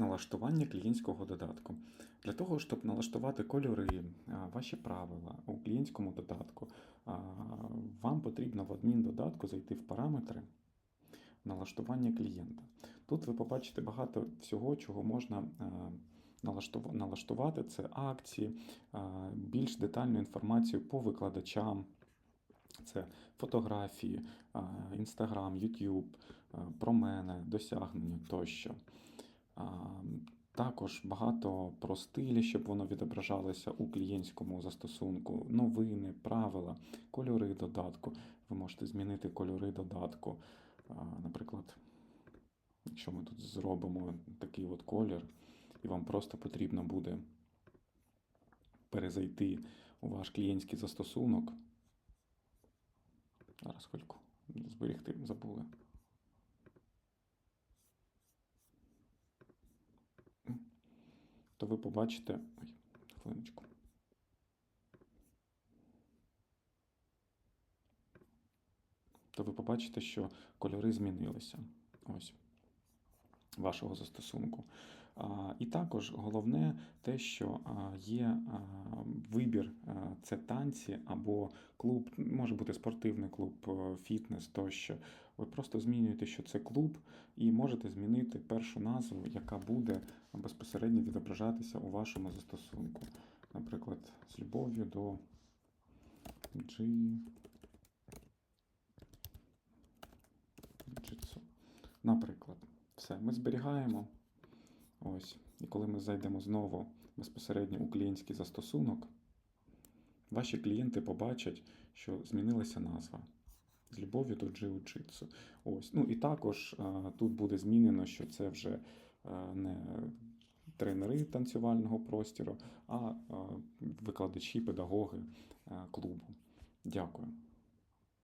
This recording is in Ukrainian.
Налаштування клієнтського додатку. Для того, щоб налаштувати кольори, ваші правила у клієнтському додатку, вам потрібно в адміндодатку зайти в параметри налаштування клієнта. Тут ви побачите багато всього, чого можна налаштувати. Це акції, більш детальну інформацію по викладачам. Це фотографії, Інстаграм, Ютуб, про мене, досягнення тощо. Також багато про стилі, щоб воно відображалося у клієнтському застосунку, новини, правила, кольори додатку. Ви можете змінити кольори додатку. Наприклад, якщо ми тут зробимо такий от колір, і вам просто потрібно буде перезайти у ваш клієнтський застосунок. Зараз хвильку зберегти забули. То ви побачите. Ой, хвилиночку. То ви побачите, що кольори змінилися. Ось. Вашого застосунку. І також головне те, що є вибір, це танці або клуб, може бути спортивний клуб, е, фітнес тощо. Ви просто змінюєте, що це клуб, і можете змінити першу назву, яка буде безпосередньо відображатися у вашому застосунку. Наприклад, з любов'ю до G... Jitsu. Наприклад, все, ми зберігаємо. Ось. І коли ми зайдемо знову безпосередньо у клієнтський застосунок, ваші клієнти побачать, що змінилася назва. З любов'ю до джиу-джитсу. Ось. Ну і також а, тут буде змінено, що це вже а, не тренери танцювального простіру, а, а викладачі, педагоги а, клубу. Дякую.